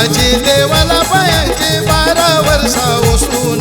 माझी देवाला पायाची बारा वर्षा ओसून